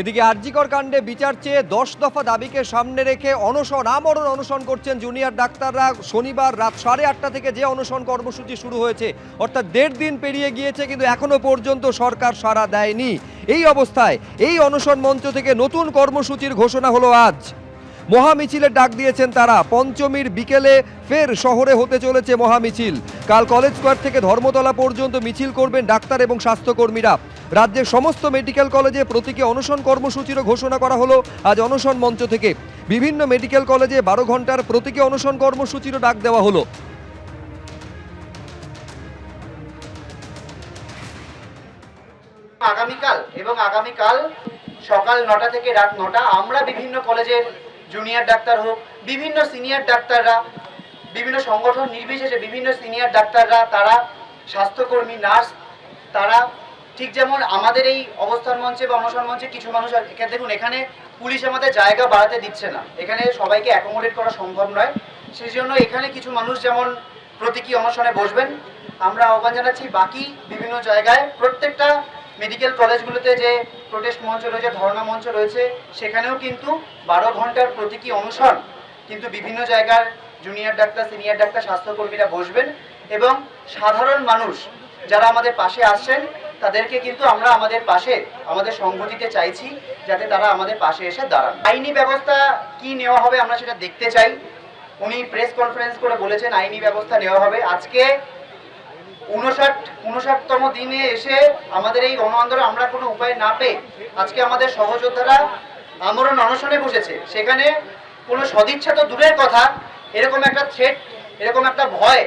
এদিকে আরজিকর কাণ্ডে বিচার চেয়ে দশ দফা দাবিকে সামনে রেখে অনশন, আমরণ অনশন করছেন জুনিয়র ডাক্তাররা। শনিবার রাত সাড়ে আটটা থেকে যে অনশন কর্মসূচি শুরু হয়েছে, অর্থাৎ দেড় দিন পেরিয়ে গিয়েছে, কিন্তু এখনও পর্যন্ত সরকার সাড়া দেয়নি। এই অবস্থায় এই অনশন মঞ্চ থেকে নতুন কর্মসূচির ঘোষণা হলো আজ। মহামিছিলের ডাক দিয়েছেন তারা। পঞ্চমীর বিকেলে ফের শহরে হতে চলেছে মহামিছিল। কাল কলেজ স্কোয়ার থেকে ধর্মতলা পর্যন্ত মিছিল করবেন ডাক্তার এবং স্বাস্থ্যকর্মীরা। রাজ্যের সমস্ত মেডিকেল কলেজে প্রতীকী অনশন কর্মসূচিরও ঘোষণা করা হলো আজ অনশন মঞ্চ থেকে। বিভিন্ন মেডিকেল কলেজে বারো ঘণ্টার প্রতীকী অনশন কর্মসূচিরও ডাক দেওয়া হলো। আগামীকাল এবং আগামীকাল সকাল নটা থেকে রাত নটা আমরা বিভিন্ন কলেজের জুনিয়র ডাক্তার হোক, বিভিন্ন সিনিয়র ডাক্তাররা, বিভিন্ন সংগঠন নির্বিশেষে বিভিন্ন সিনিয়র ডাক্তাররা, তারা স্বাস্থ্যকর্মী নার্স তারা ঠিক যেমন আমাদের এই অবস্থান মঞ্চে বা অনশন মঞ্চে কিছু মানুষ এখানে দেখুন, এখানে পুলিশ আমাদের জায়গা বাড়াতে দিচ্ছে না। এখানে সবাইকে অ্যাকোমোডেট করা সম্ভব নয়। সেই জন্য এখানে কিছু মানুষ যেমন প্রতীকী অনশনে বসবেন, আমরা আহ্বান জানাচ্ছি বাকি বিভিন্ন জায়গায় প্রত্যেকটা মেডিকেল কলেজগুলোতে যে প্রোটেস্ট মঞ্চ রয়েছে, ধর্ণা মঞ্চ রয়েছে, সেখানেও কিন্তু বারো ঘণ্টার প্রতীকী অনশন কিন্তু বিভিন্ন জায়গার জুনিয়র ডাক্তার সিনিয়র ডাক্তার, স্বাস্থ্যকর্মীরা বসবেন এবং সাধারণ মানুষ যারা আমাদের পাশে আসছেন, তাদেরকে কিন্তু আমরা আমাদের পাশে, আমাদের সঙ্গ দিতে চাইছি যাতে তারা আমাদের পাশে এসে দাঁড়ান। আইনি ব্যবস্থা কি নেওয়া হবে আমরা সেটা দেখতে চাই। উনি প্রেস কনফারেন্স করে বলেছেন, আইনি ব্যবস্থা নেওয়া হবে। আজকে উনষাট উনষাটতম দিনে এসে আমাদের এই গণ আন্দোলন আমরা কোনো উপায় না পেয়ে আজকে আমাদের সহযোদ্ধারা আমরণ অনশনে বসেছে। সেখানে কোনো সদিচ্ছা তো দূরের কথা, এরকম একটা থ্রেট এরকম একটা ভয়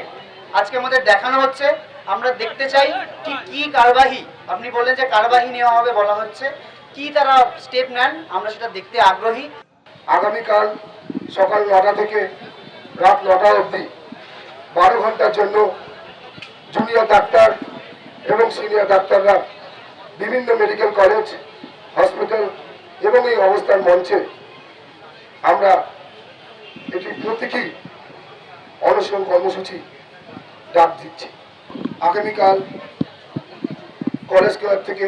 আজকে আমাদের দেখানো হচ্ছে। আমরা দেখতে চাই ঠিক কি কারবাহী, আপনি বললেন যে কারবাহী নেওয়া হবে বলা হচ্ছে, কি তারা স্টেপ নেন, আমরা সেটা দেখতে আগ্রহী। আগামীকাল সকাল নটা থেকে রাত নটা অবধি বারো ঘণ্টার জন্য জুনিয়র ডাক্তার এবং সিনিয়র ডাক্তাররা বিভিন্ন মেডিকেল কলেজ হসপিটাল এবং এই অবস্থান মঞ্চে আমরা এটি প্রতীকী অনশন কর্মসূচি ডাক দিচ্ছি। আগামীকাল কলেজ ক্লাব থেকে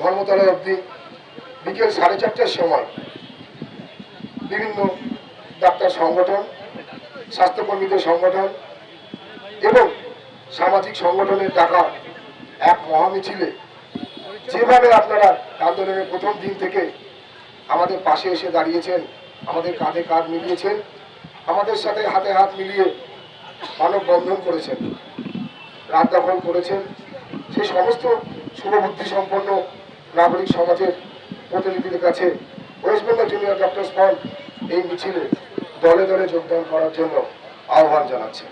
ধর্মতলা অবধি বিকেল সাড়ে চারটার সময় বিভিন্ন ডাক্তার সংগঠন, স্বাস্থ্যকর্মীদের সংগঠন এবং সামাজিক সংগঠনের ডাকা এক মহামিছিলে। যেভাবে আপনারা আন্দোলনের প্রথম দিন থেকে আমাদের পাশে এসে দাঁড়িয়েছেন, আমাদের কাঁধে কাঁধ মিলিয়েছেন, আমাদের সাথে হাতে হাত মিলিয়ে মানববন্ধন করেছেন, রাত দখল করেছেন সেই সমস্ত শুভবুদ্ধি সম্পন্ন নাগরিক সমাজের প্রতিনিধিদের কাছে West Bengal junior doctors front এই মিছিলে দলে দলে যোগদান করার জন্য আহ্বান জানাচ্ছে।